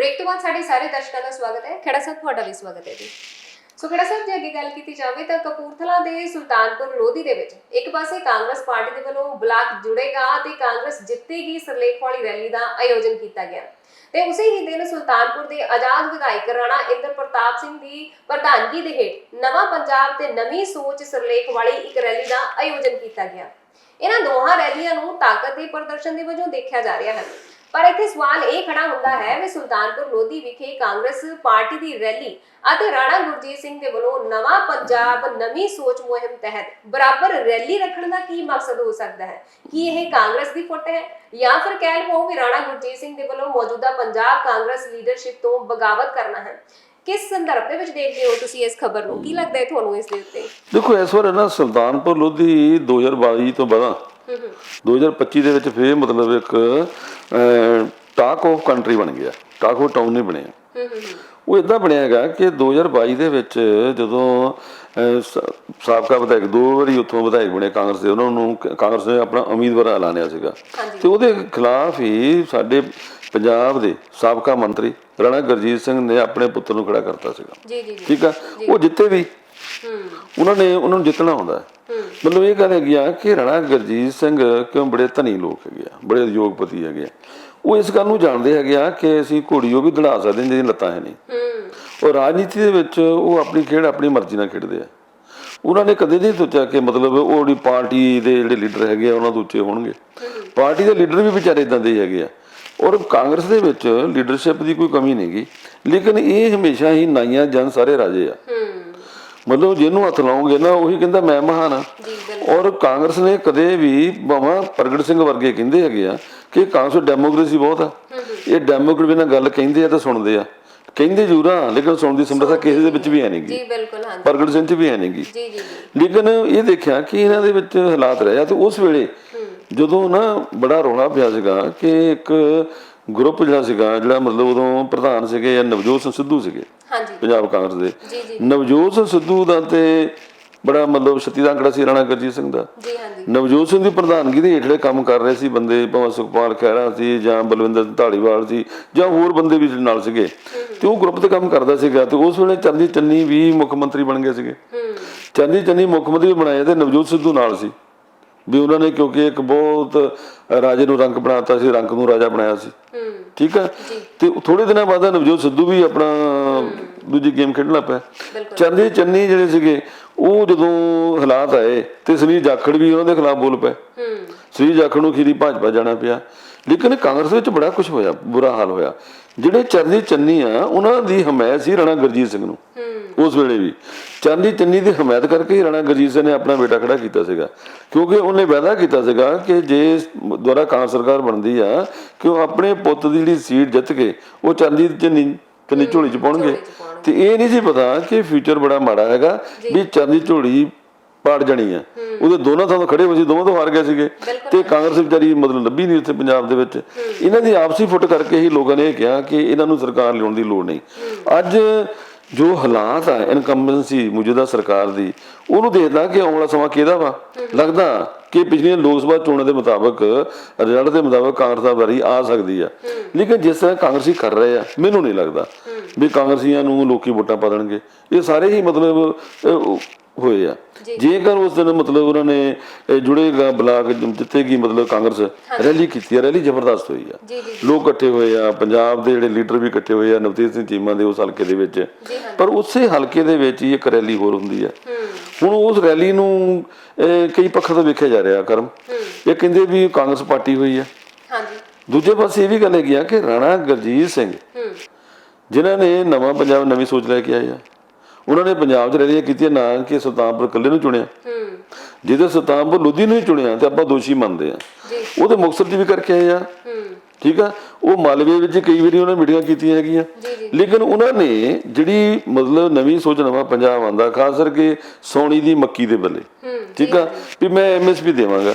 Break ਤੋਂ ਬਾਅਦ ਸਾਡੇ ਸਾਰੇ ਦਰਸ਼ਕਾਂ ਦਾ ਸਵਾਗਤ ਹੈ। ਖੜਾ ਸਾਹਿਬ, ਤੁਹਾਡਾ ਵੀ ਸਵਾਗਤ ਹੈ ਜੀ। ਸੋ ਖੜਾ ਸਾਹਿਬ, ਜੇ ਅੱਗੇ ਗੱਲ ਕੀਤੀ ਜਾਵੇ ਤਾਂ ਕਪੂਰਥਲਾ ਦੇ ਸੁਲਤਾਨਪੁਰ ਲੋਧੀ ਦੇ ਵਿੱਚ ਇੱਕ ਪਾਸੇ ਕਾਂਗਰਸ ਪਾਰਟੀ ਦੇ ਵੱਲੋਂ ਬਲਾਕ ਜੁੜੇਗਾ ਤੇ ਕਾਂਗਰਸ ਜਿੱਤੇਗੀ ਸਰਲੇਖ ਵਾਲੀ ਰੈਲੀ ਦਾ ਆਯੋਜਨ ਕੀਤਾ ਗਿਆ। ਤੇ ਉਸੇ ਹੀ ਦਿਨ ਸੁਲਤਾਨਪੁਰ ਦੇ ਆਜ਼ਾਦ ਵਿਧਾਇਕ ਰਾਣਾ ਇੰਦਰ ਪ੍ਰਤਾਪ ਸਿੰਘ ਦੀ ਪ੍ਰਧਾਨਗੀ ਦੇ ਹੇਠ ਨਵਾਂ ਪੰਜਾਬ ਤੇ ਨਵੀਂ ਸੋਚ ਸਰਲੇਖ ਵਾਲੀ ਇੱਕ ਰੈਲੀ ਦਾ ਆਯੋਜਨ ਕੀਤਾ ਗਿਆ। ਇਹਨਾਂ ਦੋਹਾਂ ਰੈਲੀਆਂ ਨੂੰ ਤਾਕਤ ਦੇ ਪ੍ਰਦਰਸ਼ਨ ਦੇ ਵਜੋਂ ਦੇਖਿਆ ਜਾ ਰਿਹਾ ਹੈ। ਪਰ ਇੱਥੇ ਸਵਾਲ ਇਹ ਖੜਾ ਹੁੰਦਾ ਹੈ ਕਿ ਸੁਲਤਾਨਪੁਰ ਲੋਧੀ ਵਿਖੇ ਕਾਂਗਰਸ ਪਾਰਟੀ ਦੀ ਰੈਲੀ ਅਤੇ ਰਾਣਾ ਗੁਰਜੀਤ ਸਿੰਘ ਦੇ ਵੱਲੋਂ ਨਵਾਂ ਪੰਜਾਬ, ਨਵੀਂ ਸੋਚ ਮੁਹਿੰਮ ਤਹਿਤ ਬਰਾਬਰ ਰੈਲੀ ਰੱਖਣ ਦਾ ਕੀ ਮਕਸਦ ਹੋ ਸਕਦਾ ਹੈ? ਕੀ ਇਹ ਕਾਂਗਰਸ ਦੀ ਫੁੱਟ ਹੈ? ਜਾਂ ਫਿਰ ਕਹਿ ਲਵੋ ਕਿ ਰਾਣਾ ਗੁਰਜੀਤ ਸਿੰਘ ਦੇ ਵੱਲੋਂ ਮੌਜੂਦਾ ਪੰਜਾਬ ਕਾਂਗਰਸ ਲੀਡਰਸ਼ਿਪ ਤੋਂ ਬਗਾਵਤ ਕਰਨਾ ਹੈ? ਕਿਸ ਸੰਦਰਭ ਦੇ ਵਿੱਚ ਦੇਖਦੇ ਹੋ ਤੁਸੀਂ ਇਸ ਖਬਰ ਨੂੰ? ਕੀ ਲੱਗਦਾ ਹੈ ਤੁਹਾਨੂੰ ਇਸ ਦੇ ਉੱਤੇ? ਦੇਖੋ, ਇਸ ਵਾਰ ਨਾ ਸੁਲਤਾਨਪੁਰ ਲੋਧੀ 2022 ਤੋਂ ਬਾਅਦ ਹੂੰ 2025 ਦੇ ਵਿੱਚ ਫੇਰ ਮਤਲਬ ਇੱਕ ਟਾਕ ਆਫ ਕੰਟਰੀ ਬਣ ਗਿਆ। ਟਾਕ ਆਫ ਟਾਊਨ ਨਹੀਂ ਬਣਿਆ। ਉਹ ਇਦਾਂ ਬਣਿਆ ਹੈਗਾ ਕਿ 2022 ਦੇ ਵਿੱਚ ਜਦੋਂ ਸਾਬਕਾ ਵਿਧਾਇਕ ਦੋ ਵਾਰੀ ਉੱਥੋਂ ਵਿਧਾਇਕ ਬਣੇ ਕਾਂਗਰਸ ਦੇ ਉਹਨਾਂ ਨੂੰ ਕਾਂਗਰਸ ਨੇ ਆਪਣਾ ਉਮੀਦਵਾਰ ਐਲਾਨਿਆ ਸੀਗਾ। ਤੇ ਉਹਦੇ ਖਿਲਾਫ ਹੀ ਸਾਡੇ ਪੰਜਾਬ ਦੇ ਸਾਬਕਾ ਮੰਤਰੀ ਰਾਣਾ ਗੁਰਜੀਤ ਸਿੰਘ ਨੇ ਆਪਣੇ ਪੁੱਤਰ ਨੂੰ ਖੜਾ ਕਰਤਾ ਸੀਗਾ। ਜੀ ਜੀ ਜੀ। ਠੀਕ ਆ? ਉਹ ਜਿੱਤੇ ਵੀ। ਉਹਨਾਂ ਨੇ ਉਹਨਾਂ ਨੂੰ ਜਿੱਤਣਾ ਹੁੰਦਾ ਮਤਲਬ ਇਹ ਗੱਲ ਹੈਗੀ ਆ ਕਿ ਰਾਣਾ ਗੁਰਜੀਤ ਸਿੰਘ ਕਿਉਂ ਬੜੇ ਧਨੀ ਲੋਕ ਹੈਗੇ ਆ ਬੜੇ ਉਦਯੋਗਪਤੀ ਹੈਗੇ ਆ। ਉਹ ਇਸ ਗੱਲ ਨੂੰ ਜਾਣਦੇ ਹੈਗੇ ਆ ਕਿ ਅਸੀਂ ਘੋੜੀ ਉਹ ਵੀ ਦੜਾ ਸਕਦੇ ਹਾਂ ਜਿਹਦੀਆਂ ਲੱਤਾਂ ਹੈ ਨਹੀਂ। ਹੂੰ। ਉਹ ਰਾਜਨੀਤੀ ਦੇ ਵਿੱਚ ਉਹ ਆਪਣੀ ਖੇਡ ਆਪਣੀ ਮਰਜ਼ੀ ਨਾਲ ਖੇਡਦੇ ਆ। ਉਹਨਾਂ ਨੇ ਕਦੇ ਨਹੀਂ ਸੋਚਿਆ ਕਿ ਮਤਲਬ ਉਹ ਜਿਹੜੀ ਪਾਰਟੀ ਦੇ ਜਿਹੜੇ ਲੀਡਰ ਹੈਗੇ ਆ ਉਹਨਾਂ ਤੋਂ ਉੱਚੇ ਹੋਣਗੇ। ਪਾਰਟੀ ਦੇ ਲੀਡਰ ਵੀ ਵਿਚਾਰੇ ਇਦਾਂ ਦੇ ਹੈਗੇ ਆ। ਔਰ ਕਾਂਗਰਸ ਦੇ ਵਿੱਚ ਲੀਡਰਸ਼ਿਪ ਦੀ ਕੋਈ ਕਮੀ ਨਹੀਂਗੀ ਲੇਕਿਨ ਇਹ ਹਮੇਸ਼ਾ ਹੀ ਨਾਈਆਂ ਜਨ ਸਾਰੇ ਰਾਜੇ ਆ। ਹੂੰ। ਮਤਲਬ ਜਿਹਨੂੰ ਹੱਥ ਲਾਉਂਗੇ ਨਾ ਉਹੀ ਕਹਿੰਦਾ ਮੈਂ ਮਹਾਨ ਆ ਔਰ ਕਾਂਗਰਸ ਨੇ ਕਦੇ ਵੀ ਬਾਵਾ ਪ੍ਰਗਟ ਸਿੰਘ ਵਰਗੇ ਕਹਿੰਦੇ ਹੈਗੇ ਆ ਕਿ ਕਾਂਗਰਸ ਡੈਮੋਕ੍ਰੇਸੀ ਬਹੁਤ ਆ। ਇਹ ਡੈਮੋਕ੍ਰੇਸੀ ਨਾਲ ਗੱਲ ਕਹਿੰਦੇ ਆ ਤਾਂ ਸੁਣਦੇ ਆ। ਕਹਿੰਦੇ ਜ਼ਰੂਰ ਆ ਲੇਕਿਨ ਸੁਣਨ ਦੀ ਸਮਰੱਥਾ ਕਿਸੇ ਦੇ ਵਿੱਚ ਵੀ ਹੈ ਨਹੀਂਗੀ ਜੀ ਬਿਲਕੁਲ ਪ੍ਰਗਟ ਸਿੰਘ 'ਚ ਵੀ ਹੈ ਨਹੀਂਗੀ ਜੀ ਲੇਕਿਨ ਇਹ ਦੇਖਿਆ ਕਿ ਇਹਨਾਂ ਦੇ ਵਿੱਚ ਹਾਲਾਤ ਰਹੇ ਆ ਤੇ ਉਸ ਵੇਲੇ ਜਦੋਂ ਨਾ ਬੜਾ ਰੌਲਾ ਪਿਆ ਸੀਗਾ ਕਿ ਇੱਕ ਗਰੁੱਪ ਜਿਹੜਾ ਸੀਗਾ ਜਿਹੜਾ ਮਤਲਬ ਉਦੋਂ ਪ੍ਰਧਾਨ ਸੀਗੇ ਜਾਂ ਨਵਜੋਤ ਸਿੰਘ ਸਿੱਧੂ ਸੀਗੇ ਹਾਂਜੀ। ਪੰਜਾਬ ਕਾਂਗਰਸ ਦੇ। ਜੀ ਜੀ। ਨਵਜੋਤ ਸਿੰਘ ਸਿੱਧੂ ਦਾ ਤੇ ਬੜਾ ਮਤਲਬ ਛੱਤੀ ਦਾ ਅੰਕੜਾ ਸੀ ਰਾਣਾ ਗੁਰਜੀਤ ਸਿੰਘ ਦਾ। ਜੀ ਹਾਂਜੀ। ਨਵਜੋਤ ਸਿੰਘ ਦੀ ਪ੍ਰਧਾਨਗੀ ਦੇ ਹੇਠਲੇ ਕੰਮ ਕਰ ਰਹੇ ਸੀ ਬੰਦੇ ਭਾਵੇਂ ਸੁਖਪਾਲ ਖਹਿਰਾ ਸੀ ਜਾਂ ਬਲਵਿੰਦਰ ਢਾਲੀਵਾਲ ਸੀ ਜਾਂ ਹੋਰ ਬੰਦੇ ਵੀ ਨਾਲ ਸੀਗੇ ਤੇ ਉਹ ਗਰੁੱਪ ਤੇ ਕੰਮ ਕਰਦਾ ਸੀਗਾ ਤੇ ਉਸ ਵੇਲੇ ਚੰਦੀ ਚੰਨੀ ਵੀ ਮੁੱਖ ਮੰਤਰੀ ਬਣ ਗਏ ਸੀਗੇ। ਚੰਦੀ ਚੰਨੀ ਮੁੱਖ ਮੰਤਰੀ ਬਣਾਏ ਤੇ ਨਵਜੋਤ ਸਿੱਧੂ ਨਾਲ ਸੀ। ਵੀ ਉਹਨਾਂ ਨੇ ਕਿਉਂਕਿ ਇੱਕ ਬਹੁਤ ਰਾਜੇ ਨੂੰ ਰੰਗ ਬਣਾਤਾ ਸੀ ਰੰਗ ਨੂੰ ਰਾਜਾ ਬਣਾਇਆ ਸੀ। ਠੀਕ ਹੈ? ਤੇ ਥੋੜੇ ਦਿਨਾਂ ਬਾਅਦ ਨਵਜੋਤ ਸਿੱਧੂ ਵੀ ਆਪਣਾ ਦੂਜੀ ਗੇਮ ਖੇਡਣ ਲੱਗ ਪਿਆ। ਚੰਦੀ ਚੰਨੀ ਜਿਹੜੇ ਸੀਗੇ ਉਹ ਜਦੋਂ ਹਾਲਾਤ ਆਏ ਤੇ ਸੁਨੀਲ ਜਾਖੜ ਵੀ ਉਹਨਾਂ ਦੇ ਖਿਲਾਫ ਬੋਲ ਪਏ ਸੁਨੀਲ ਜਾਖੜ ਨੂੰ ਖੀਰੀ ਭਾਜਪਾ ਜਾਣਾ ਪਿਆ। ਲੇਕਿਨ ਕਾਂਗਰਸ ਵਿੱਚ ਬੜਾ ਕੁਝ ਹੋਇਆ ਬੁਰਾ ਹਾਲ ਹੋਇਆ। ਜਿਹੜੇ ਚਰਨੀ ਚੰਨੀ ਆ ਉਹਨਾਂ ਦੀ ਹਮਾਇਤ ਸੀ ਰਾਣਾ ਗੁਰਜੀਤ ਸਿੰਘ ਨੂੰ। ਉਸ ਵੇਲੇ ਵੀ। ਚਾਂਦੀ ਚੰਨੀ ਦੀ ਹਮਾਇਤ ਕਰਕੇ ਹੀ ਰਾਣਾ ਗੁਰਜੀਤ ਸਿੰਘ ਨੇ ਆਪਣਾ ਬੇਟਾ ਖੜਾ ਕੀਤਾ ਸੀਗਾ। ਕਿਉਂਕਿ ਉਹਨੇ ਵਾਅਦਾ ਕੀਤਾ ਸੀਗਾ ਕਿ ਜੇ ਦੁਆਰਾ ਕਾਂਗਰਸ ਸਰਕਾਰ ਬਣਦੀ ਆ ਕਿ ਉਹ ਆਪਣੇ ਪੁੱਤ ਦੀ ਜਿਹੜੀ ਸੀਟ ਜਿੱਤ ਕੇ ਉਹ ਚਾਂਦੀ ਚੰਨੀ ਚੰਨੀ ਝੋਲੀ ਚ ਪਾਉਣਗੇ। ਤੇ ਇਹ ਨਹੀਂ ਸੀ ਪਤਾ ਕਿ ਫਿਊਚਰ ਬੜਾ ਮਾੜਾ ਹੈਗਾ ਵੀ ਚਾਂਦੀ ਝੋਲੀ ਪਾੜ ਜਾਣੀ ਆ। ਉਹਦੇ ਦੋਨਾਂ ਥਾਂ ਤੋਂ ਖੜੇ ਹੋਏ ਸੀ ਦੋਵਾਂ ਤੋਂ ਹਾਰ ਗਏ ਸੀਗੇ। ਤੇ ਕਾਂਗਰਸ ਵਿਚਾਰੀ ਮਤਲਬ ਲੱਭੀ ਨਹੀਂ ਉੱਥੇ ਪੰਜਾਬ ਦੇ ਵਿੱਚ। ਇਹਨਾਂ ਦੀ ਆਪਸੀ ਫੁੱਟ ਕਰਕੇ ਹੀ ਲੋਕਾਂ ਨੇ ਇਹ ਕਿਹਾ ਕਿ ਇਹਨਾਂ ਨੂੰ ਸਰਕਾਰ ਲਿਆਉਣ ਦੀ ਲੋੜ ਨਹੀਂ। ਅੱਜ ਜੋ ਹਾਲਾਤ ਆ ਇਨਕੰਬੈਂਸੀ ਮੌਜੂਦਾ ਸਰਕਾਰ ਦੀ, ਉਹਨੂੰ ਦੇਖਦਾ ਕਿ ਆਉਣ ਵਾਲਾ ਸਮਾਂ ਕਿਹਦਾ ਵਾ? ਲੱਗਦਾ ਕਿ ਪਿਛਲੀਆਂ ਲੋਕ ਸਭਾ ਚੋਣਾਂ ਦੇ ਮੁਤਾਬਕ, ਰਿਜ਼ਲਟ ਦੇ ਮੁਤਾਬਕ ਕਾਂਗਰਸ ਦਾ ਵਾਰੀ ਆ ਸਕਦੀ ਆ। ਲੇਕਿਨ ਜਿਸ ਤਰ੍ਹਾਂ ਕਾਂਗਰਸੀ ਕਰ ਰਹੇ ਆ, ਮੈਨੂੰ ਨਹੀਂ ਲੱਗਦਾ ਵੀ ਕਾਂਗਰਸੀਆਂ ਨੂੰ ਲੋਕੀ ਵੋਟਾਂ ਪਾ ਦੇਣਗੇ। ਇਹ ਸਾਰੇ ਹੀ ਮਤਲਬ ਹੋਏ ਆ। ਜੇਕਰ ਉਸ ਦਿਨ ਮਤਲਬ ਉਹਨਾਂ ਨੇ ਜੁੜੇਗਾ ਬਲਾਕ ਜਿੱਥੇ ਕੀ ਮਤਲਬ ਕਾਂਗਰਸ ਰੈਲੀ ਕੀਤੀ ਆ ਰੈਲੀ ਜ਼ਬਰਦਸਤ ਹੋਈ ਆ। ਜੀ ਜੀ ਲੋਕ ਇਕੱਠੇ ਹੋਏ ਆ ਪੰਜਾਬ ਦੇ ਜਿਹੜੇ ਲੀਡਰ ਵੀ ਇਕੱਠੇ ਹੋਏ ਆ ਨਵਤੇਜ ਸਿੰਘ ਚੀਮਾ ਦੇ ਉਸ ਹਲਕੇ ਦੇ ਵਿੱਚ। ਜੀ ਪਰ ਉਸੇ ਹਲਕੇ ਦੇ ਵਿੱਚ ਹੀ ਇੱਕ ਰੈਲੀ ਹੋਰ ਹੁੰਦੀ ਆ। ਹੁਣ ਉਸ ਰੈਲੀ ਨੂੰ ਕਈ ਪੱਖਾਂ ਤੋਂ ਵੇਖਿਆ ਜਾ ਰਿਹਾ ਕਰਮ। ਇਹ ਕਹਿੰਦੇ ਵੀ ਕਾਂਗਰਸ ਪਾਰਟੀ ਹੋਈ ਆ। ਹਾਂਜੀ। ਦੂਜੇ ਪਾਸੇ ਇਹ ਵੀ ਗੱਲ ਹੈਗੀ ਆ ਕਿ ਰਾਣਾ ਗੁਰਜੀਤ ਸਿੰਘ ਜਿਨ੍ਹਾਂ ਨੇ ਨਵਾਂ ਪੰਜਾਬ ਨਵੀਂ ਸੋਚ ਲੈ ਕੇ ਆਏ ਆ ਉਹਨਾਂ ਨੇ ਪੰਜਾਬ 'ਚ ਰੈਲੀਆਂ ਕੀਤੀਆਂ ਨਾ ਕਿ ਸੁਲਤਾਨਪੁਰ ਇਕੱਲੇ ਨੂੰ ਚੁਣਿਆ। ਹੂੰ। ਜਿਹਦੇ ਸੁਲਤਾਨਪੁਰ ਲੋਧੀ ਨੂੰ ਹੀ ਚੁਣਿਆ ਤੇ ਆਪਾਂ ਦੋਸ਼ੀ ਮੰਨਦੇ ਆ। ਜੀ। ਉਹ ਤੇ ਮੁਕਤਸਰ 'ਚ ਵੀ ਕਰਕੇ ਆਏ ਆ। ਹੂੰ। ਠੀਕ ਆ? ਉਹ ਮਾਲਵੇ ਵਿੱਚ ਕਈ ਵਾਰੀ ਉਹਨਾਂ ਮੀਟਿੰਗਾਂ ਕੀਤੀਆਂ ਹੈਗੀਆਂ। ਜੀ ਜੀ ਲੇਕਿਨ ਉਹਨਾਂ ਨੇ ਜਿਹੜੀ ਮਤਲਬ ਨਵੀਂ ਸੋਚ ਨਵਾਂ ਪੰਜਾਬ ਆਂਦਾ ਖਾਸ ਕਰਕੇ ਸੌਣੀ ਦੀ ਮੱਕੀ ਦੇ ਬੱਲੇ। ਠੀਕ ਆ? ਵੀ ਮੈਂ ਐਮਐਸਪੀ ਦੇਵਾਂਗਾ।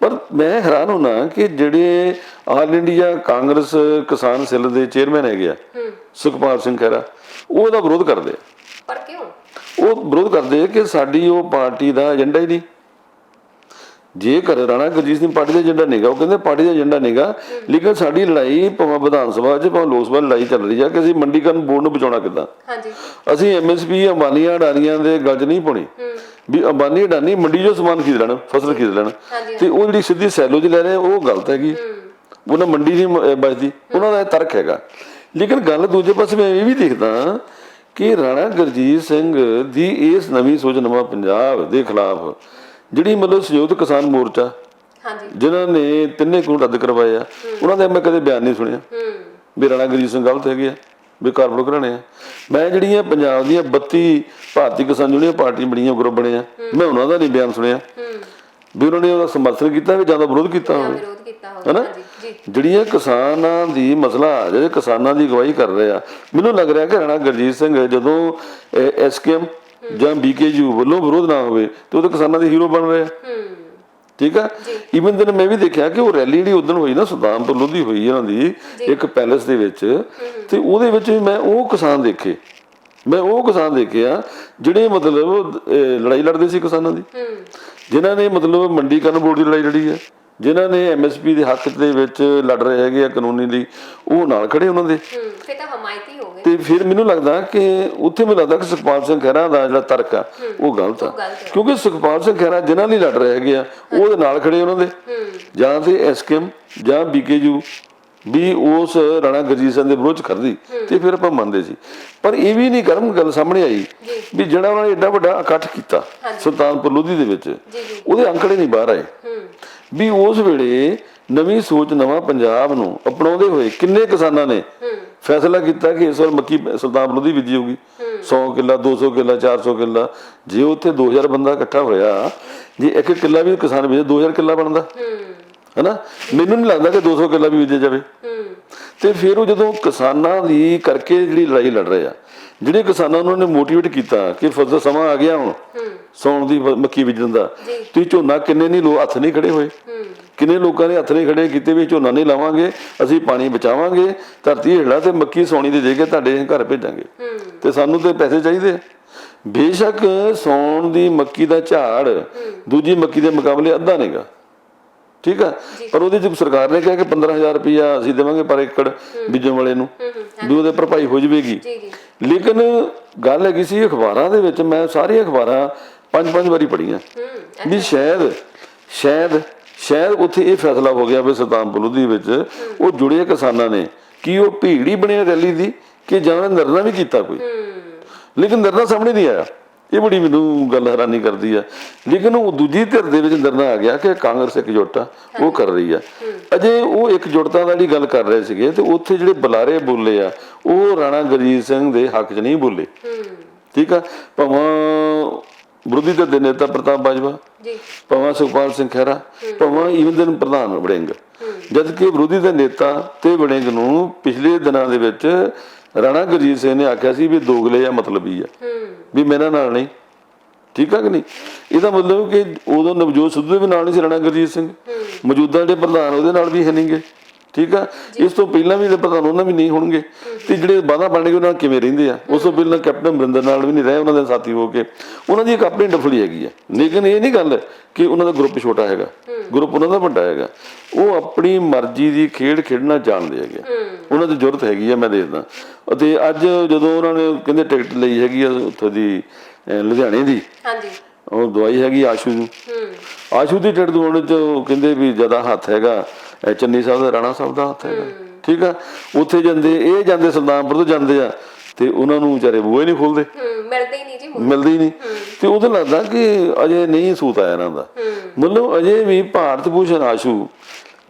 ਪਰ ਮੈਂ ਹੈਰਾਨ ਹੁਣਾ ਕਿ ਜਿਹੜੇ ਆਲ ਇੰਡੀਆ ਕਾਂਗਰਸ ਕਿਸਾਨ ਸੈੱਲ ਦੇ ਚੇਅਰਮੈਨ ਹੈਗੇ ਆ ਸੁਖਪਾਲ ਸਿੰਘ ਖਹਿਰਾ ਉਹ ਉਹਦਾ ਵਿਰੋਧ ਕਰਦੇ ਆ। ਉਹ ਵਿਰੋਧ ਕਰਦੇ ਕਿ ਸਾਡੀ ਉਹ ਪਾਰਟੀ ਦਾ ਏਜੰਡਾ ਹੀ ਨਹੀਂ। ਜੇ ਘਰੇ ਰਾਣਾ ਗੁਰਜੀਤ ਸਿੰਘ ਪਾਰਟੀ ਦਾ ਏਜੰਡਾ ਨਹੀਂਗਾ ਉਹ ਕਹਿੰਦੇ ਪਾਰਟੀ ਦਾ ਏਜੰਡਾ ਨਹੀਂਗਾ ਲੇਕਿਨ ਸਾਡੀ ਲੜਾਈ ਭਾਵੇਂ ਵਿਧਾਨ ਸਭਾ 'ਚ ਭਾਵੇਂ ਲੋਕ ਸਭਾ ਲੜਾਈ ਚੱਲ ਰਹੀ ਆ ਕਿ ਅਸੀਂ ਮੰਡੀਕਰਨ ਬੋਰਡ ਨੂੰ ਬਚਾਉਣਾ ਕਿੱਦਾਂ? ਹਾਂਜੀ। ਅਸੀਂ ਐਮਐਸਪੀ ਅੰਬਾਨੀਆਂ ਅਡਾਨੀਆਂ ਦੇ ਗੱਲ 'ਚ ਨਹੀਂ ਪਾਉਣੀ। ਵੀ ਅੰਬਾਨੀ ਅਡਾਨੀ ਮੰਡੀ 'ਚੋਂ ਸਮਾਨ ਖਰੀਦ ਲੈਣ ਫਸਲ ਖਰੀਦ ਲੈਣ। ਤੇ ਉਹ ਜਿਹੜੀ ਸਿੱਧੀ ਸੈਲੋ 'ਚ ਲੈ ਰਹੇ ਉਹ ਗਲਤ ਹੈਗੀ। ਉਹਨਾਂ ਮੰਡੀ ਨਹੀਂ ਬਚਦੀ। ਉਹਨਾਂ ਦਾ ਇਹ ਤਰਕ ਹੈਗਾ। ਲੇਕਿਨ ਗੱਲ ਦੂਜੇ ਪਾਸੇ ਮੈਂ ਇਹ ਵੀ ਦੇਖਦਾ ਕਿ ਰਾਣਾ ਗੁਰਜੀਤ ਸਿੰਘ ਦੀ ਇਸ ਨਵੀਂ ਸੋਚ ਨਵਾਂ ਪੰਜਾਬ ਦੇ ਖਿਲਾਫ ਜਿਹੜੀ ਮਤਲਬ ਸੰਯੁਕਤ ਕਿਸਾਨ ਮੋਰਚਾ ਹਾਂਜੀ। ਜਿਨ੍ਹਾਂ ਨੇ ਤਿੰਨੇ ਕਾਨੂੰਨ ਰੱਦ ਕਰਵਾਏ ਆ ਉਹਨਾਂ ਦਾ ਮੈਂ ਕਦੇ ਬਿਆਨ ਨਹੀਂ ਸੁਣਿਆ। ਹੂੰ। ਵੀ ਰਾਣਾ ਗੁਰਜੀਤ ਸਿੰਘ ਗਲਤ ਹੈਗੇ ਆ ਵੀ ਕਾਰਪੋਰੇਟ ਘਰਾਣੇ ਆ। ਮੈਂ ਜਿਹੜੀਆਂ ਪੰਜਾਬ ਦੀਆਂ 32 ਭਾਰਤੀ ਕਿਸਾਨ ਯੂਨੀਅਨ ਪਾਰਟੀ ਬਣੀਆਂ ਗਰੁੱਪ ਬਣੇ ਆ ਮੈਂ ਉਹਨਾਂ ਦਾ ਨਹੀਂ ਬਿਆਨ ਸੁਣਿਆ। ਹੂੰ। ਵੀ ਉਹਨਾਂ ਨੇ ਉਹਦਾ ਸਮਰਥਨ ਕੀਤਾ ਵੀ ਜ਼ਿਆਦਾ ਵਿਰੋਧ ਕੀਤਾ ਜਾਂ ਹੋਵੇ। ਵਿਰੋਧ ਕੀਤਾ ਹੋਵੇ ਹਨਾ? ਜਿਹੜੀਆਂ ਕਿਸਾਨਾਂ ਦੀ ਮਸਲਾ ਜਿਹੜੇ ਕਿਸਾਨਾਂ ਦੀ ਅਗਵਾਈ ਕਰ ਰਹੇ ਆ ਮੈਨੂੰ ਲੱਗ ਰਿਹਾ ਕਿ ਰਾਣਾ ਗੁਰਜੀਤ ਸਿੰਘ ਜਦੋਂ ਐਸਕੇਐਮ ਜਾਂ ਬੀਕੇਯੂ ਵੱਲੋਂ ਵਿਰੋਧ ਨਾ ਹੋਵੇ ਤੇ ਉਹ ਤਾਂ ਕਿਸਾਨਾਂ ਦੇ ਹੀਰੋ ਬਣ ਰਹੇ ਆ। ਠੀਕ ਆ? ਇਵਨ ਦਿਨ ਮੈਂ ਵੀ ਦੇਖਿਆ ਕਿ ਉਹ ਰੈਲੀ ਜਿਹੜੀ ਉਦੋਂ ਹੋਈ ਨਾ ਸੁਲਤਾਨਪੁਰ ਲੋਧੀ ਹੋਈ ਇਹਨਾਂ ਦੀ ਇੱਕ ਪੈਲੇਸ ਦੇ ਵਿੱਚ। ਤੇ ਉਹਦੇ ਵਿੱਚ ਵੀ ਮੈਂ ਉਹ ਕਿਸਾਨ ਦੇਖੇ। ਮੈਂ ਉਹ ਕਿਸਾਨ ਦੇਖੇ ਆ ਜਿਹੜੇ ਮਤਲਬ ਲੜਾਈ ਲੜਦੇ ਸੀ ਕਿਸਾਨਾਂ ਦੀ। ਜਿਨ੍ਹਾਂ ਨੇ ਮਤਲਬ ਮੰਡੀਕਰਨ ਬੋਰਡ ਦੀ ਲੜਾਈ ਲੜੀ ਹੈ ਜਿਨ੍ਹਾਂ ਨੇ ਐਮਐਸਪੀ ਦੇ ਹੱਕ ਦੇ ਵਿੱਚ ਲੜ ਰਹੇ ਹੈਗੇ ਆ ਕਾਨੂੰਨੀ ਲਈ ਉਹ ਨਾਲ ਖੜੇ ਉਹਨਾਂ ਦੇ। ਫਿਰ ਤਾਂ ਹਮਾਇਤੀ ਹੋ ਗਏ ਤੇ ਫਿਰ ਮੈਨੂੰ ਲੱਗਦਾ ਕਿ ਉੱਥੇ ਮੈਨੂੰ ਲੱਗਦਾ ਕਿ ਸੁਖਪਾਲ ਸਿੰਘ ਖਹਿਰਾ ਦਾ ਜਿਹੜਾ ਤਰਕ ਆ ਉਹ ਗਲਤ ਆ। ਕਿਉਂਕਿ ਸੁਖਪਾਲ ਸਿੰਘ ਖਹਿਰਾ ਜਿਨ੍ਹਾਂ ਲਈ ਲੜ ਰਹੇ ਹੈਗੇ ਆ ਉਹਦੇ ਨਾਲ ਖੜੇ ਉਹਨਾਂ ਦੇ। ਜਾਂ ਤੇ ਐਸਕੇਐਮ ਜਾਂ ਬੀਕੇਯੂ ਵੀ ਉਸ ਰਾਣਾ ਗੁਰਜੀਤ ਸਿੰਘ ਦੇ ਵਿਰੋਧ 'ਚ ਖੜਦੀ ਤੇ ਫਿਰ ਆਪਾਂ ਮੰਨਦੇ ਸੀ। ਪਰ ਇਹ ਵੀ ਨਹੀਂ ਕਰਮ ਗੱਲ ਸਾਹਮਣੇ ਆਈ ਵੀ ਜਿਹੜਾ ਉਹਨਾਂ ਨੇ ਏਡਾ ਵੱਡਾ ਇਕੱਠ ਕੀਤਾ ਸੁਲਤਾਨਪੁਰ ਲੋਧੀ ਦੇ ਵਿੱਚ ਉਹਦੇ ਅੰਕੜੇ ਨਹੀਂ ਬਾਹਰ ਆਏ। ਵੀ ਉਸ ਵੇਲੇ ਨਵੀਂ ਸੋਚ ਨਵਾਂ ਪੰਜਾਬ ਨੂੰ ਅਪਣਾਉਂਦੇ ਹੋਏ ਕਿੰਨੇ ਕਿਸਾਨਾਂ ਨੇ ਫੈਸਲਾ ਕੀਤਾ ਕਿ ਇਸ ਵਾਰ ਮੱਕੀ ਸੁਲਤਾਨਪੁਰ ਲੋਧੀ ਬੀਜੀ ਹੋਊਗੀ। 100 ਕਿੱਲਾ 200 ਕਿੱਲਾ 400 ਕਿੱਲਾ। ਜੇ ਉੱਥੇ 2000 ਬੰਦਾ ਇਕੱਠਾ ਹੋਇਆ ਜੇ ਇੱਕ ਕਿੱਲਾ ਵੀ ਕਿਸਾਨ ਵੇਚੇ 2000 ਕਿੱਲਾ ਬਣਦਾ। ਹੈਨਾ? ਮੈਨੂੰ ਨਹੀਂ ਲੱਗਦਾ ਕਿ 200 ਕਿੱਲਾ ਵੀ ਬੀਜਿਆ ਜਾਵੇ। ਤੇ ਫਿਰ ਉਹ ਜਦੋਂ ਕਿਸਾਨਾਂ ਦੀ ਕਰਕੇ ਜਿਹੜੀ ਲੜਾਈ ਲੜ ਰਹੇ ਆ ਜਿਹੜੇ ਕਿਸਾਨਾਂ ਨੂੰ ਉਹਨੇ ਮੋਟੀਵੇਟ ਕੀਤਾ ਕਿ ਫਸਲ ਸਮਾਂ ਆ ਗਿਆ ਹੁਣ ਸੌਣ ਦੀ ਮੱਕੀ ਬੀਜਣ ਦਾ। ਤੁਸੀਂ ਝੋਨਾ ਕਿੰਨੇ ਨਹੀਂ ਲੋ ਹੱਥ ਨਹੀਂ ਖੜੇ ਹੋਏ। ਕਿੰਨੇ ਲੋਕਾਂ ਨੇ ਹੱਥ ਨਹੀਂ ਖੜੇ ਕੀਤੇ ਵੀ ਝੋਨਾ ਨਹੀਂ ਲਾਵਾਂਗੇ ਅਸੀਂ ਪਾਣੀ ਬਚਾਵਾਂਗੇ ਧਰਤੀ ਹੇਠਲਾ ਤੇ ਮੱਕੀ ਸੌਣੀ ਦੇ ਦੇ ਕੇ ਤੁਹਾਡੇ ਘਰ ਭੇਜਾਂਗੇ। ਤੇ ਸਾਨੂੰ ਤੇ ਪੈਸੇ ਚਾਹੀਦੇ। ਬੇਸ਼ੱਕ ਸੌਣ ਦੀ ਮੱਕੀ ਦਾ ਝਾੜ ਦੂਜੀ ਮੱਕੀ ਦੇ ਮੁਕਾਬਲੇ ਅੱਧਾ ਨੇਗਾ ਠੀਕ ਆ? ਪਰ ਉਹਦੇ ਚ ਸਰਕਾਰ ਨੇ ਕਿਹਾ ਕਿ 15000 ਰੁਪਇਆ ਅਸੀਂ ਦੇਵਾਂਗੇ ਪਰ ਏਕੜ ਬੀਜਣ ਵਾਲੇ ਨੂੰ। ਵੀ ਉਹਦੇ ਭਰਪਾਈ ਹੋ ਜਾਵੇਗੀ। ਜੀ ਜੀ। ਲੇਕਿਨ ਗੱਲ ਹੈਗੀ ਸੀ ਅਖਬਾਰਾਂ ਦੇ ਵਿੱਚ ਮੈਂ ਸਾਰੀਆਂ ਅਖਬਾਰਾਂ ਪੰਜ ਪੰਜ ਵਾਰੀ ਪੜ੍ਹੀਆਂ। ਵੀ ਸ਼ਾਇਦ ਸ਼ਾਇਦ ਸ਼ਾਇਦ ਉੱਥੇ ਇਹ ਫੈਸਲਾ ਹੋ ਗਿਆ ਵੀ ਸੁਲਤਾਨਪੁਰ ਲੋਧੀ ਵਿੱਚ ਉਹ ਜੁੜੇ ਕਿਸਾਨਾਂ ਨੇ ਕੀ ਉਹ ਭੀੜ ਹੀ ਬਣੇ ਰੈਲੀ ਦੀ ਕਿ ਜਾਂ ਨਿਰਣਾ ਵੀ ਕੀਤਾ ਕੋਈ। ਲੇਕਿਨ ਨਿਰਣਾ ਸਾਹਮਣੇ ਨਹੀਂ ਆਇਆ। ਇਹ ਬੜੀ ਮੈਨੂੰ ਗੱਲ ਹੈਰਾਨੀ ਕਰਦੀ ਆ। ਲੇਕਿਨ ਉਹ ਦੂਜੀ ਧਿਰ ਦੇ ਵਿੱਚ ਨਿਰਣਾ ਆ ਗਿਆ ਕਿ ਕਾਂਗਰਸ ਇਕਜੁੱਟ ਆ ਉਹ ਕਰ ਰਹੀ ਆ। ਅਜੇ ਉਹ ਇਕਜੁੱਟਤਾ ਵਾਲੀ ਗੱਲ ਕਰ ਰਹੇ ਸੀਗੇ ਤੇ ਉੱਥੇ ਜਿਹੜੇ ਬੁਲਾਰੇ ਬੋਲੇ ਆ ਉਹ ਰਾਣਾ ਗੁਰਜੀਤ ਸਿੰਘ ਦੇ ਹੱਕ 'ਚ ਨਹੀਂ ਬੋਲੇ। ਠੀਕ ਆ? ਭਾਵੇਂ ਵਿਰੋਧੀ ਧਿਰ ਦੇ ਨੇਤਾ ਪ੍ਰਤਾਪ ਬਾਜਵਾ ਜੀ। ਭਾਵੇਂ ਸੁਖਪਾਲ ਸਿੰਘ ਖਹਿਰਾ ਭਾਵੇਂ ਈਵਨ ਦਿਨ ਪ੍ਰਧਾਨ ਵੜਿੰਗ। ਜਦ ਕਿ ਵਿਰੋਧੀ ਦੇ ਨੇਤਾ ਤੇ ਵੜਿੰਗ ਨੂੰ ਪਿਛਲੇ ਦਿਨਾਂ ਦੇ ਵਿੱਚ ਰਾਣਾ ਗੁਰਜੀਤ ਸਿੰਘ ਨੇ ਆਖਿਆ ਸੀ ਵੀ ਦੋਗਲੇ ਆ ਮਤਲਬੀ ਆ। ਹੂੰ। ਵੀ ਮੇਰਾ ਨਾਲ ਨਹੀਂ। ਠੀਕ ਆ ਕਿ ਨਹੀਂ? ਇਹਦਾ ਮਤਲਬ ਕਿ ਉਦੋਂ ਨਵਜੋਤ ਸਿੱਧੂ ਦੇ ਵੀ ਨਾਲ ਨਹੀਂ ਸੀ ਰਾਣਾ ਗੁਰਜੀਤ ਸਿੰਘ। ਮੌਜੂਦਾ ਜਿਹੜੇ ਪ੍ਰਧਾਨ ਉਹਦੇ ਨਾਲ ਵੀ ਹੈ ਨਹੀਂਗੇ ਠੀਕ ਆ? ਇਸ ਤੋਂ ਪਹਿਲਾਂ ਵੀ ਪ੍ਰਧਾਨ ਉਹਨਾਂ ਵੀ ਨਹੀਂ ਹੋਣਗੇ। ਤੇ ਜਿਹੜੇ ਵਾਦਾ ਬਣਨਗੇ ਉਹਨਾਂ ਨਾਲ ਕਿਵੇਂ ਰਹਿੰਦੇ ਆ? ਉਸ ਤੋਂ ਪਹਿਲਾਂ ਕੈਪਟਨ ਅਮਰਿੰਦਰ ਨਾਲ ਵੀ ਨਹੀਂ ਰਹੇ ਉਹਨਾਂ ਦੇ ਸਾਥੀ ਹੋ ਕੇ। ਉਹਨਾਂ ਦੀ ਇੱਕ ਆਪਣੀ ਡਫਲੀ ਹੈਗੀ ਆ। ਲੇਕਿਨ ਇਹ ਨਹੀਂ ਗੱਲ ਕਿ ਉਹਨਾਂ ਦਾ ਗਰੁੱਪ ਛੋਟਾ ਹੈਗਾ। ਗਰੁੱਪ ਉਹਨਾਂ ਦਾ ਵੱਡਾ ਹੈਗਾ। ਉਹ ਆਪਣੀ ਮਰਜ਼ੀ ਦੀ ਖੇਡ ਖੇਡਣਾ ਜਾਣਦੇ ਹੈਗੇ ਉਹਨਾਂ ਦੀ ਜ਼ਰੂਰਤ ਹੈਗੀ ਆ ਮੈਂ ਦੇਖਦਾ। ਅਤੇ ਅੱਜ ਜਦੋਂ ਉਹਨਾਂ ਨੇ ਕਹਿੰਦੇ ਟਿਕਟ ਲਈ ਹੈਗੀ ਆ ਉੱਥੋਂ ਦੀ ਲੁਧਿਆਣੇ ਦੀ। ਹਾਂਜੀ। ਉਹ ਦਵਾਈ ਹੈਗੀ ਆਸ਼ੂ ਨੂੰ। ਹੂੰ। ਆਸ਼ੂ ਦੀ ਟਿਕਟ ਦਵਾਉਣ ਚ ਉਹ ਕਹਿੰਦੇ ਵੀ ਜ਼ਿਆਦਾ ਹੱਥ ਹੈਗਾ। ਚੰਨੀ ਸਾਹਿਬ ਦਾ ਰਾਣਾ ਸਾਹਿਬ ਦਾ ਹੱਥ ਹੈਗਾ। ਠੀਕ ਆ? ਉੱਥੇ ਜਾਂਦੇ ਇਹ ਜਾਂਦੇ ਸੁਲਤਾਨਪੁਰ ਤੋਂ ਜਾਂਦੇ ਆ ਤੇ ਉਹਨਾਂ ਨੂੰ ਵਿਚਾਰੇ ਬੂਹੇ ਨਹੀਂ ਖੋਲਦੇ। ਮਿਲਦੇ ਹੀ ਨਹੀਂ ਜੀ ਮੁੱਲ ਮਿਲਦੇ ਹੀ ਨਹੀਂ। ਤੇ ਉਹਦੇ ਲੱਗਦਾ ਕਿ ਅਜੇ ਨਹੀਂ ਸੂਤ ਆਇਆ ਇਹਨਾਂ ਦਾ। ਮਤਲਬ ਅਜੇ ਵੀ ਭਾਰਤ ਭੂਸ਼ਣ ਆਸ਼ੂ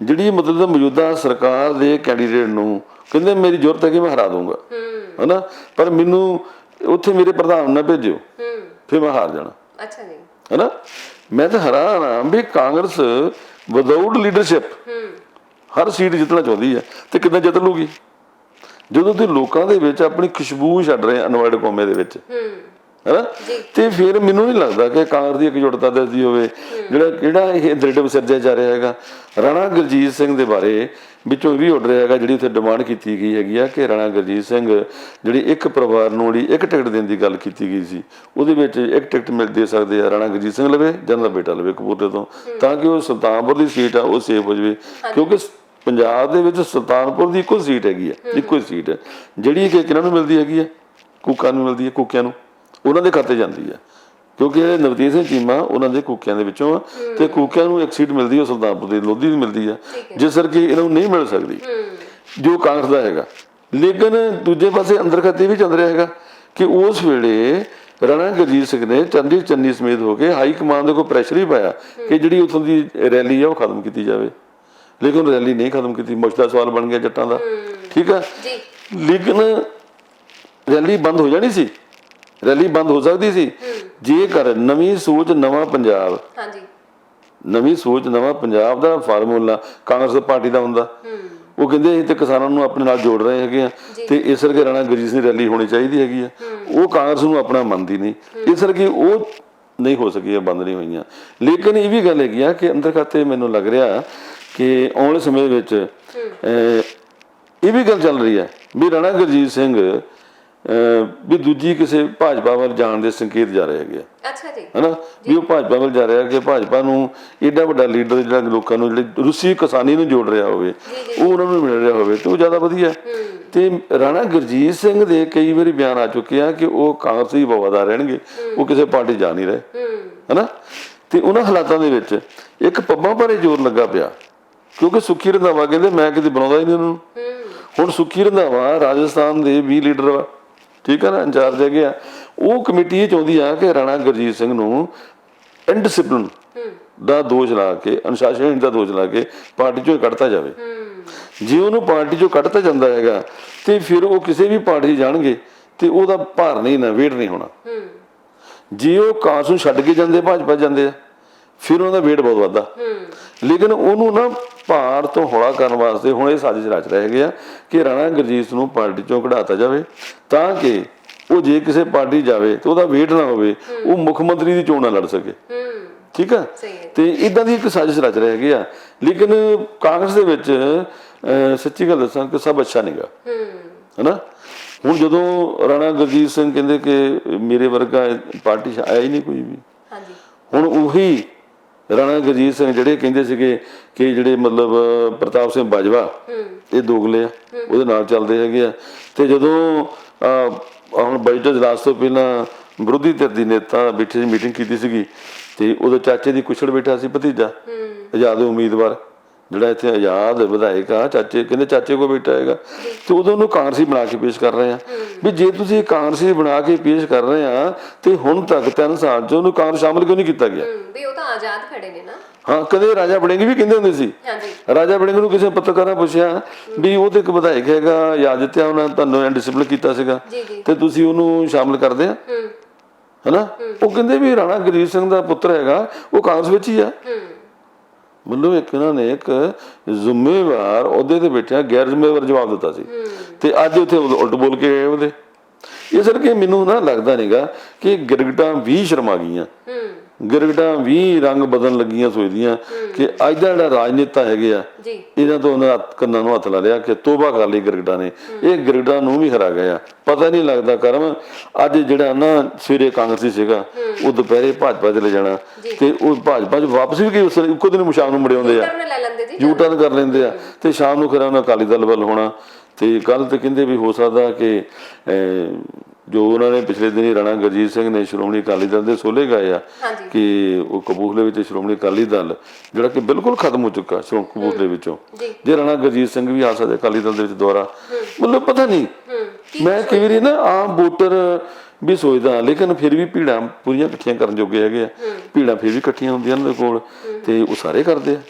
ਜਿਹੜੀ ਮਤਲਬ ਮੌਜੂਦਾ ਸਰਕਾਰ ਦੇ ਕੈਂਡੀਡੇਟ ਨੂੰ ਕਹਿੰਦੇ ਮੇਰੀ ਜ਼ਰੂਰਤ ਹੈ ਕਿ ਮੈਂ ਹਰਾ ਦੂੰਗਾ ਹਨਾ? ਪਰ ਮੈਨੂੰ ਉੱਥੇ ਮੇਰੇ ਪ੍ਰਧਾਨ ਨਾ ਭੇਜਿਓ। ਫਿਰ ਮੈਂ ਹਾਰ ਜਾਣਾ। ਅੱਛਾ ਜੀ। ਹੈਨਾ? ਮੈਂ ਤਾਂ ਹੈਰਾਨ ਆ ਵੀ ਕਾਂਗਰਸ ਵਿਦਆਊਟ ਲੀਡਰਸ਼ਿਪ ਹਰ ਸੀਟ ਜਿੱਤਣਾ ਚਾਹੁੰਦੀ ਹੈ ਤੇ ਕਿੱਦਾਂ ਜਿੱਤ ਲੂਗੀ ਜਦੋਂ ਤੁਸੀਂ ਲੋਕਾਂ ਦੇ ਵਿੱਚ ਆਪਣੀ ਖੁਸ਼ਬੂ ਛੱਡ ਰਹੇ ਅਨਵਰਡ ਕੌਮੇ ਦੇ ਵਿੱਚ ਹੂੰ। ਹੈਨਾ? ਤੇ ਫਿਰ ਮੈਨੂੰ ਨਹੀਂ ਲੱਗਦਾ ਕਿ ਕਾਂਗਰਸ ਦੀ ਇਕਜੁੱਟਤਾ ਦੱਸਦੀ ਹੋਵੇ ਜਿਹੜਾ ਕਿਹੜਾ ਇਹ ਦ੍ਰਿੜ ਵਿਸਰਜਿਆ ਜਾ ਰਿਹਾ ਹੈਗਾ। ਰਾਣਾ ਗੁਰਜੀਤ ਸਿੰਘ ਦੇ ਬਾਰੇ ਵਿੱਚੋਂ ਵੀ ਉੱਡ ਰਿਹਾ ਹੈਗਾ ਜਿਹੜੀ ਉੱਥੇ ਡਿਮਾਂਡ ਕੀਤੀ ਗਈ ਹੈਗੀ ਆ ਕਿ ਰਾਣਾ ਗੁਰਜੀਤ ਸਿੰਘ ਜਿਹੜੀ ਇੱਕ ਪਰਿਵਾਰ ਨੂੰ ਜਿਹੜੀ ਇੱਕ ਟਿਕਟ ਦੇਣ ਦੀ ਗੱਲ ਕੀਤੀ ਗਈ ਸੀ ਉਹਦੇ ਵਿੱਚ ਇੱਕ ਟਿਕਟ ਮਿਲ ਦੇ ਸਕਦੇ ਆ ਰਾਣਾ ਗੁਰਜੀਤ ਸਿੰਘ ਲਵੇ ਜਾਂ ਦਾ ਬੇਟਾ ਲਵੇ ਕਪੂਰਥਲੇ ਤੋਂ। ਤਾਂ ਕਿ ਉਹ ਸੁਲਤਾਨਪੁਰ ਦੀ ਸੀਟ ਆ ਉਹ ਸੇਫ ਹੋ ਜਾਵੇ। ਕਿਉਂਕਿ ਪੰਜਾਬ ਦੇ ਵਿੱਚ ਸੁਲਤਾਨਪੁਰ ਦੀ ਇੱਕੋ ਸੀਟ ਹੈਗੀ ਆ ਇੱਕੋ ਹੀ ਸੀਟ ਹੈ। ਜਿਹੜੀ ਕਿ ਕਿਹਨਾਂ ਨੂੰ ਮਿਲਦੀ ਹੈਗੀ ਆ? ਕੂਕਾਂ ਨੂੰ ਮਿਲਦੀ ਹੈ ਕੂਕਿਆਂ ਨੂੰ। ਉਹਨਾਂ ਦੇ ਖਾਤੇ ਜਾਂਦੀ ਹੈ। ਕਿਉਂਕਿ ਇਹ ਨਵਦੀਪ ਸਿੰਘ ਚੀਮਾ ਉਹਨਾਂ ਦੇ ਕੂਕਿਆਂ ਦੇ ਵਿੱਚੋਂ ਆ ਤੇ ਕੂਕਿਆਂ ਨੂੰ ਇੱਕ ਸੀਟ ਮਿਲਦੀ ਹੈ ਸੁਲਤਾਨਪੁਰ ਦੀ ਲੋਧੀ ਦੀ ਮਿਲਦੀ ਹੈ। ਜਿਸ ਕਰਕੇ ਇਹਨਾਂ ਨੂੰ ਨਹੀਂ ਮਿਲ ਸਕਦੀ। ਜੋ ਕਾਂਗਰਸ ਦਾ ਹੈਗਾ। ਲੇਕਿਨ ਦੂਜੇ ਪਾਸੇ ਅੰਦਰ ਖਾਤੇ ਵੀ ਚੱਲ ਰਿਹਾ ਹੈਗਾ ਕਿ ਉਸ ਵੇਲੇ ਰਾਣਾ ਗੁਰਜੀਤ ਸਿੰਘ ਨੇ ਚੰਦੀ ਚੰਨੀ ਸਮੇਤ ਹੋ ਕੇ ਹਾਈ ਕਮਾਂਡ ਦੇ ਕੋਲ ਪ੍ਰੈਸ਼ਰ ਹੀ ਪਾਇਆ ਕਿ ਜਿਹੜੀ ਉਥੋਂ ਦੀ ਰੈਲੀ ਆ ਉਹ ਖਤਮ ਕੀਤੀ ਜਾਵੇ। ਲੇਕਿਨ ਰੈਲੀ ਨਹੀਂ ਖਤਮ ਕੀਤੀ ਮੁਸ਼ਕਲ ਸਵਾਲ ਬਣ ਗਿਆ ਜੱਟਾਂ ਦਾ। ਠੀਕ ਹੈ? ਜੀ। ਲੇਕਿਨ ਰੈਲੀ ਬੰਦ ਹੋ ਜਾਣੀ ਸੀ। ਰੈਲੀ ਬੰਦ ਹੋ ਸਕਦੀ ਸੀ। ਜੇਕਰ ਨਵੀਂ ਸੋਚ ਨਵਾਂ ਪੰਜਾਬ। ਹਾਂਜੀ। ਨਵੀਂ ਸੋਚ ਨਵਾਂ ਪੰਜਾਬ ਦਾ ਫਾਰਮੂਲਾ ਕਾਂਗਰਸ ਪਾਰਟੀ ਦਾ ਹੁੰਦਾ। ਉਹ ਕਹਿੰਦੇ ਅਸੀਂ ਤੇ ਕਿਸਾਨਾਂ ਨੂੰ ਆਪਣੇ ਨਾਲ ਜੋੜ ਰਹੇ ਹੈਗੇ ਆ ਤੇ ਇਸ ਕਰਕੇ ਰਾਣਾ ਗੁਰਜੀਤ ਸਿੰਘ ਦੀ ਰੈਲੀ ਹੋਣੀ ਚਾਹੀਦੀ ਹੈਗੀ ਆ। ਉਹ ਕਾਂਗਰਸ ਨੂੰ ਆਪਣਾ ਮੰਨਦੀ ਨਹੀਂ। ਇਸ ਕਰਕੇ ਉਹ ਨਹੀਂ ਹੋ ਸਕੀ ਬੰਦ ਨਹੀਂ ਹੋਈਆਂ। ਲੇਕਿਨ ਇਹ ਵੀ ਗੱਲ ਹੈਗੀ ਆ ਕਿ ਅੰਦਰ ਖਾਤੇ ਮੈਨੂੰ ਲੱਗ ਰਿਹਾ ਕਿ ਆਉਣ ਸਮੇਂ ਵਿੱਚ ਇਹ ਵੀ ਗੱਲ ਚੱਲ ਰਹੀ ਹੈ ਵੀ ਰਾਣਾ ਗੁਰਜੀਤ ਸਿੰਘ ਵੀ ਦੂਜੀ ਕਿਸੇ ਭਾਜਪਾ ਵੱਲ ਜਾਣ ਦੇ ਸੰਕੇਤ ਜਾ ਰਹੇ ਹੈਗੇ ਅੱਛਾ ਜੀ। ਹਨਾ? ਵੀ ਉਹ ਭਾਜਪਾ ਵੱਲ ਜਾ ਰਿਹਾ ਕਿ ਭਾਜਪਾ ਨੂੰ ਏਡਾ ਵੱਡਾ ਲੀਡਰ ਜਿਹੜਾ ਲੋਕਾਂ ਨੂੰ ਜਿਹੜੇ ਰੂਸੀ ਕਿਸਾਨੀ ਨੂੰ ਜੋੜ ਰਿਹਾ ਹੋਵੇ ਉਹ ਉਹਨਾਂ ਨੂੰ ਮਿਲ ਰਿਹਾ ਹੋਵੇ ਤੇ ਉਹ ਜ਼ਿਆਦਾ ਵਧੀਆ। ਤੇ ਰਾਣਾ ਗੁਰਜੀਤ ਸਿੰਘ ਦੇ ਕਈ ਵਾਰੀ ਬਿਆਨ ਆ ਚੁੱਕੇ ਆ ਕਿ ਉਹ ਕਾਂਗਰਸ ਹੀ ਵਫਾਦਾਰ ਰਹਿਣਗੇ ਉਹ ਕਿਸੇ ਪਾਰਟੀ ਜਾ ਨਹੀਂ ਰਹੇ। ਹਨਾ? ਤੇ ਉਹਨਾਂ ਹਾਲਾਤਾਂ ਦੇ ਵਿੱਚ ਇੱਕ ਪੱਬਾਂ ਭਰੇ ਜ਼ੋਰ ਲੱਗਾ ਪਿਆ। ਕਿਉਂਕਿ ਸੁੱਖੀ ਰੰਧਾਵਾ ਕਹਿੰਦੇ ਮੈਂ ਕਿਤੇ ਬਣਾਉਂਦਾ ਹੀ ਨਹੀਂ ਉਹਨੂੰ। ਹੁਣ ਸੁੱਖੀ ਰੰਧਾਵਾ ਰਾਜਸਥਾਨ ਦੇ 20 ਲੀਡਰ ਵਾ। ਠੀਕ ਹੈ ਨਾ ਇੰਚਾਰਜ ਹੈਗੇ ਆ। ਉਹ ਕਮੇਟੀ ਇਹ ਚਾਹੁੰਦੀ ਆ ਕਿ ਰਾਣਾ ਗੁਰਜੀਤ ਸਿੰਘ ਨੂੰ ਇਨਡਿਸਪਲਿਨ ਦਾ ਦੋਸ਼ ਲਾ ਕੇ ਅਨੁਸ਼ਾਸਨਹੀਣ ਦਾ ਦੋਸ਼ ਲਾ ਕੇ ਪਾਰਟੀ ਚੋਂ ਕੱਢਤਾ ਜਾਵੇ। ਜੇ ਉਹਨੂੰ ਪਾਰਟੀ ਚੋਂ ਕੱਢਤਾ ਜਾਂਦਾ ਹੈਗਾ ਤੇ ਫਿਰ ਉਹ ਕਿਸੇ ਵੀ ਪਾਰਟੀ ਜਾਣਗੇ ਤੇ ਉਹਦਾ ਭਾਰ ਨਹੀਂ ਨਾ ਵੇਟ ਨਹੀਂ ਹੋਣਾ। ਜੇ ਉਹ ਕਾਂਗਰਸ ਨੂੰ ਛੱਡ ਕੇ ਜਾਂਦੇ ਭਾਜਪਾ ਜਾਂਦੇ ਆ ਫਿਰ ਉਹਨਾਂ ਦਾ ਵੇਟ ਬਹੁਤ ਵੱਧਦਾ। ਲੇਕਿਨ ਉਹਨੂੰ ਨਾ ਭਾਰ ਤੋਂ ਹੌਲਾ ਕਰਨ ਵਾਸਤੇ ਹੁਣ ਇਹ ਸਾਜ਼ਿਸ਼ ਰਚ ਰਹੇ ਹੈਗੇ ਆ ਕਿ ਰਾਣਾ ਗੁਰਜੀਤ ਨੂੰ ਪਾਰਟੀ ਚੋਂ ਕਢਾਤਾ ਜਾਵੇ ਤਾਂ ਕਿ ਉਹ ਜੇ ਕਿਸੇ ਪਾਰਟੀ ਜਾਵੇ ਤੇ ਉਹਦਾ ਵੇਟ ਨਾ ਹੋਵੇ ਉਹ ਮੁੱਖ ਮੰਤਰੀ ਦੀ ਚੋਣ ਨਾ ਲੜ ਸਕੇ। ਠੀਕ ਆ? ਤੇ ਇਦਾਂ ਦੀ ਇੱਕ ਸਾਜ਼ਿਸ਼ ਰਚ ਰਹੇ ਹੈਗੇ ਆ। ਲੇਕਿਨ ਕਾਂਗਰਸ ਦੇ ਵਿੱਚ ਸੱਚੀ ਗੱਲ ਦੱਸਾਂ ਕਿ ਸਭ ਅੱਛਾ ਨਹੀਂਗਾ। ਹਨਾ? ਹੁਣ ਜਦੋਂ ਰਾਣਾ ਗੁਰਜੀਤ ਸਿੰਘ ਕਹਿੰਦੇ ਕਿ ਮੇਰੇ ਵਰਗਾ ਪਾਰਟੀ 'ਚ ਆਇਆ ਹੀ ਨਹੀਂ ਕੋਈ ਵੀ। ਹਾਂਜੀ। ਹੁਣ ਉਹੀ ਰਾਣਾ ਗੁਰਜੀਤ ਸਿੰਘ ਜਿਹੜੇ ਕਹਿੰਦੇ ਸੀਗੇ ਕਿ ਜਿਹੜੇ ਮਤਲਬ ਪ੍ਰਤਾਪ ਸਿੰਘ ਬਾਜਵਾ ਇਹ ਦੋਗਲੇ ਆ ਉਹਦੇ ਨਾਲ ਚੱਲਦੇ ਹੈਗੇ ਆ। ਤੇ ਜਦੋਂ ਹੁਣ ਬਜਟ ਇਜਲਾਸ ਤੋਂ ਪਹਿਲਾਂ ਵਿਰੋਧੀ ਧਿਰ ਦੀ ਨੇਤਾ ਬੈਠੇ ਮੀਟਿੰਗ ਕੀਤੀ ਸੀਗੀ ਤੇ ਉਹਦੇ ਚਾਚੇ ਦੀ ਕੁਛੜ ਬੈਠਾ ਸੀ ਭਤੀਜਾ ਆਜ਼ਾਦ ਉਮੀਦਵਾਰ। ਜਿਹੜਾ ਇੱਥੇ ਆਜ਼ਾਦ ਵਿਧਾਇਕ ਆ ਚਾਚੇ ਕਹਿੰਦੇ ਚਾਚੇ ਕੋ ਬੈਠਾ ਹੈਗਾ। ਤੇ ਉਦੋਂ ਉਹਨੂੰ ਕਾਂਗਰਸੀ ਬਣਾ ਕੇ ਪੇਸ਼ ਕਰ ਰਹੇ ਆ। ਵੀ ਜੇ ਤੁਸੀਂ ਕਾਂਗਰਸੀ ਬਣਾ ਕੇ ਪੇਸ਼ ਕਰ ਰਹੇ ਆ ਤੇ ਹੁਣ ਤੱਕ ਤਿੰਨ ਸਾਲ ਚ ਉਹਨੂੰ ਕਾਂਗਰਸ ਸ਼ਾਮਲ ਕਿਉਂ ਨਹੀਂ ਕੀਤਾ ਗਿਆ? ਵੀ ਉਹ ਤਾਂ ਆਜ਼ਾਦ ਖੜੇ ਨੇ ਨਾ। ਹਾਂ ਕਦੇ ਰਾਜਾ ਬੜਿੰਗ ਵੀ ਕਹਿੰਦੇ ਹੁੰਦੇ ਸੀ। ਹਾਂਜੀ। ਰਾਜਾ ਬੜਿੰਗ ਨੂੰ ਕਿਸੇ ਪੱਤਰਕਾਰਾਂ ਪੁੱਛਿਆ ਵੀ ਉਹ ਤੇ ਇੱਕ ਵਿਧਾਇਕ ਹੈਗਾ ਯਾਦ ਦਿੱਤਿਆ ਉਹਨਾਂ ਤੁਹਾਨੂੰ ਡਿਸਪਲਿਨ ਕੀਤਾ ਸੀਗਾ। ਤੇ ਤੁਸੀਂ ਉਹਨੂੰ ਸ਼ਾਮਲ ਕਰਦੇ ਆ? ਹੂੰ। ਹਨਾ? ਉਹ ਕਹਿੰਦੇ ਵੀ ਰਾਣਾ ਗਰੀਬ ਸਿੰਘ ਦਾ ਪੁੱਤਰ ਹੈਗਾ ਉਹ ਕਾਂਗਰਸ ਵਿੱਚ ਹੀ ਆ। ਮਤਲਬ ਇੱਕ ਇਹਨਾਂ ਨੇ ਇੱਕ ਜ਼ਿੰਮੇਵਾਰ ਅਹੁਦੇ ਤੇ ਬੈਠਿਆ ਗੈਰ ਜ਼ਿੰਮੇਵਾਰ ਜਵਾਬ ਦਿੱਤਾ ਸੀ। ਤੇ ਅੱਜ ਉੱਥੇ ਉਲ- ਉਲਟ ਬੋਲ ਕੇ ਗਏ ਉਹਦੇ। ਇਸ ਕਰਕੇ ਮੈਨੂੰ ਨਾ ਲੱਗਦਾ ਨਹੀਂਗਾ ਕਿ ਗਿਰਗਟਾਂ ਵੀ ਸ਼ਰਮਾ ਗਈਆਂ। ਹੂੰ। ਗਿਰਗਟਾਂ ਵੀ ਰੰਗ ਬਦਲਣ ਲੱਗੀਆਂ ਸੋਚਦੀਆਂ ਕਿ ਅੱਜ ਦਾ ਜਿਹੜਾ ਰਾਜਨੇਤਾ ਹੈਗੇ ਆ ਇਹਨਾਂ ਤੋਂ ਉਹਨਾਂ ਕੰਨਾਂ ਨੂੰ ਹੱਥ ਲਾ ਲਿਆ ਕਿ ਤੋਬਾ ਕਰ ਲਈ ਗਿਰਗਟਾਂ ਨੇ। ਇਹ ਗਿਰਗਟਾਂ ਨੂੰ ਵੀ ਹਰਾ ਗਿਆ ਪਤਾ ਨਹੀਂ ਲੱਗਦਾ ਕਰਮ ਅੱਜ ਜਿਹੜਾ ਨਾ ਸਵੇਰੇ ਕਾਂਗਰਸੀ ਸੀਗਾ ਉਹ ਦੁਪਹਿਰੇ ਭਾਜਪਾ ਚਲੇ ਜਾਣਾ। ਤੇ ਉਹ ਭਾਜਪਾ ਚ ਵਾਪਸ ਵੀ ਗਏ ਉਸ ਇੱਕੋ ਦਿਨ ਸ਼ਾਮ ਨੂੰ ਮੁੜੇ ਆਉਂਦੇ ਆ। ਟਰਨ ਲੈ ਲੈਂਦੇ ਜੀ ਯੂ ਟਰਨ ਕਰ ਲੈਂਦੇ ਆ। ਤੇ ਸ਼ਾਮ ਨੂੰ ਖਰਾ ਉਹਨਾਂ ਅਕਾਲੀ ਦਲ ਵੱਲ ਹੋਣਾ। ਤੇ ਕੱਲ ਤੇ ਕਹਿੰਦੇ ਵੀ ਹੋ ਸਕਦਾ ਕਿ ਜੋ ਉਹਨਾਂ ਨੇ ਪਿਛਲੇ ਦਿਨੀ ਰਾਣਾ ਗੁਰਜੀਤ ਸਿੰਘ ਨੇ ਸ਼੍ਰੋਮਣੀ ਅਕਾਲੀ ਦਲ ਦੇ ਸੋਲੇ ਗਏ ਆ ਕਿ ਉਹ ਕਪੂਰਥਲੇ ਵਿੱਚ ਸ਼੍ਰੋਮਣੀ ਅਕਾਲੀ ਦਲ ਜਿਹੜਾ ਕਿ ਬਿਲਕੁਲ ਖਤਮ ਹੋ ਚੁੱਕਾ ਸ਼੍ਰੋਮਣੀ ਕਪੂਰਥਲੇ ਵਿੱਚੋਂ। ਜੀ। ਰਾਣਾ ਗੁਰਜੀਤ ਸਿੰਘ ਵੀ ਆ ਸਕਦੇ ਅਕਾਲੀ ਦਲ ਦੇ ਵਿੱਚ ਦੁਆਰਾ ਮਤਲਬ ਪਤਾ ਨਹੀਂ। ਮੈਂ ਕਈ ਵਾਰੀ ਨਾ? ਆਮ ਵੋਟਰ ਵੀ ਸੋਚਦਾ ਲੇਕਿਨ ਫਿਰ ਵੀ ਭੀੜਾਂ ਪੂਰੀਆਂ ਇਕੱਠੀਆਂ ਕਰਨ ਜੋਗੇ ਹੈਗੇ ਆ। ਭੀੜਾਂ ਫਿਰ ਵੀ ਇਕੱਠੀਆਂ ਹੁੰਦੀਆਂ ਉਹਨਾਂ ਦੇ ਕੋਲ ਤੇ ਉਹ ਸਾਰੇ ਕਰਦੇ ਆ।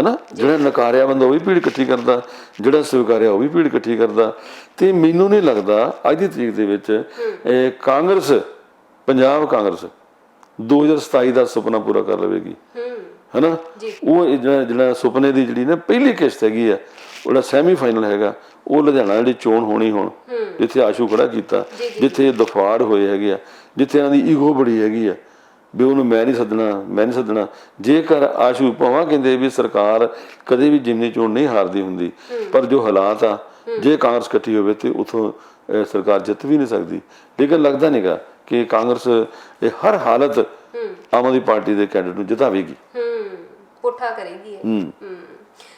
ਹਨਾ? ਜਿਹੜਾ ਨਕਾਰਿਆ ਬੰਦਾ ਉਹ ਵੀ ਭੀੜ ਇਕੱਠੀ ਕਰਦਾ ਜਿਹੜਾ ਸਵੀਕਾਰਿਆ ਉਹ ਵੀ ਭੀੜ ਇਕੱਠੀ ਕਰਦਾ। ਤੇ ਮੈਨੂੰ ਨਹੀਂ ਲੱਗਦਾ ਅੱਜ ਦੀ ਤਰੀਕ ਦੇ ਵਿੱਚ ਇਹ ਕਾਂਗਰਸ ਪੰਜਾਬ ਕਾਂਗਰਸ 2027 ਦਾ ਸੁਪਨਾ ਪੂਰਾ ਕਰ ਲਵੇਗੀ। ਹੂੰ। ਹਨਾ? ਜੀ। ਉਹ ਜਿਹੜਾ ਜਿਹੜਾ ਸੁਪਨੇ ਦੀ ਜਿਹੜੀ ਨਾ ਪਹਿਲੀ ਕਿਸ਼ਤ ਹੈਗੀ ਆ ਉਹਦਾ ਸੈਮੀ ਫਾਈਨਲ ਹੈਗਾ। ਉਹ ਲੁਧਿਆਣਾ ਜਿਹੜੀ ਚੋਣ ਹੋਣੀ ਹੁਣ ਜਿੱਥੇ ਆਸ਼ੂ ਖੜਾ ਕੀਤਾ ਜਿੱਥੇ ਦਫਾੜ ਹੋਏ ਹੈਗੇ ਆ ਜਿੱਥੇ ਇਹਨਾਂ ਦੀ ਈਗੋ ਬੜੀ ਹੈਗੀ ਆ। ਵੀ ਉਹਨੂੰ ਮੈਂ ਨਹੀਂ ਸੱਦਣਾ ਮੈਂ ਨਹੀਂ ਸੱਦਣਾ। ਜੇਕਰ ਆਸ਼ੂ ਪਵਾਂ ਕਹਿੰਦੇ ਵੀ ਸਰਕਾਰ ਕਦੇ ਵੀ ਜਿਮਨੀ ਚੋਣ ਨਹੀਂ ਹਾਰਦੀ ਹੁੰਦੀ ਪਰ ਜੋ ਹਾਲਾਤ ਆ ਜੇ ਕਾਂਗਰਸ ਇਕੱਠੀ ਹੋਵੇ ਤੇ ਉਥੋਂ ਸਰਕਾਰ ਜਿੱਤ ਵੀ ਨਹੀਂ ਸਕਦੀ। ਲੇਕਿਨ ਲੱਗਦਾ ਨਹੀਂਗਾ ਕਿ ਕਾਂਗਰਸ ਇਹ ਹਰ ਹਾਲਤ ਆਮ ਆਦਮੀ ਪਾਰਟੀ ਦੇ ਕੈਂਡੀਡੇਟ ਨੂੰ ਜਿਤਾਵੇਗੀ। ਹੂੰ। ਪੁੱਠਾ ਕਰੇਗੀ ਹੂੰ।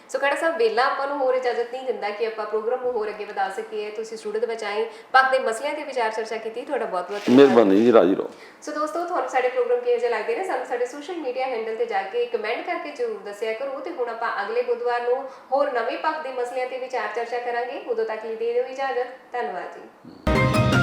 ਸੋ ਖੜਾ ਸਾਹਿਬ ਵੇਲਾ ਆਪਾਂ ਨੂੰ ਹੋਰ ਇਜਾਜ਼ਤ ਨਹੀਂ ਦਿੰਦਾ ਕਿ ਆਪਾਂ ਪ੍ਰੋਗਰਾਮ ਨੂੰ ਹੋਰ ਅੱਗੇ ਵਧਾ ਸਕੀਏ। ਤੁਸੀਂ ਸਟੂਡੀਓ ਦੇ ਵਿੱਚ ਆਏ ਪੱਕ ਦੇ ਮਸਲਿਆਂ ਤੇ ਵਿਚਾਰ ਚਰਚਾ ਕੀਤੀ ਤੁਹਾਡਾ ਬਹੁਤ ਬਹੁਤ ਮਿਹਰਬਾਨੀ ਜੀ ਰਾਜੀ ਰਹੋ। ਸੋ ਦੋਸਤੋ ਤੁਹਾਨੂੰ ਸਾਡੇ ਪ੍ਰੋਗਰਾਮ ਕਿਹੋ ਜਿਹੇ ਲੱਗਦੇ ਨੇ? ਸਾਨੂੰ ਸਾਡੇ ਸੋਸ਼ਲ ਮੀਡੀਆ ਹੈਂਡਲ ਤੇ ਜਾ ਕੇ ਕਮੈਂਟ ਕਰਕੇ ਜ਼ਰੂਰ ਦੱਸਿਆ ਕਰੋ ਤੇ ਹੁਣ ਆਪਾਂ ਅਗਲੇ ਬੁੱਧਵਾਰ ਨੂੰ ਹੋਰ ਨਵੇਂ ਪੱਖ ਦੇ ਮਸਲਿਆਂ ਤੇ ਵਿਚਾਰ ਚਰਚਾ ਕਰਾਂਗੇ। ਉਦੋਂ ਤੱਕ ਲਈ ਦੇ ਦਿਓ ਇਜਾਜ਼ਤ। ਧੰਨਵਾਦ ਜੀ।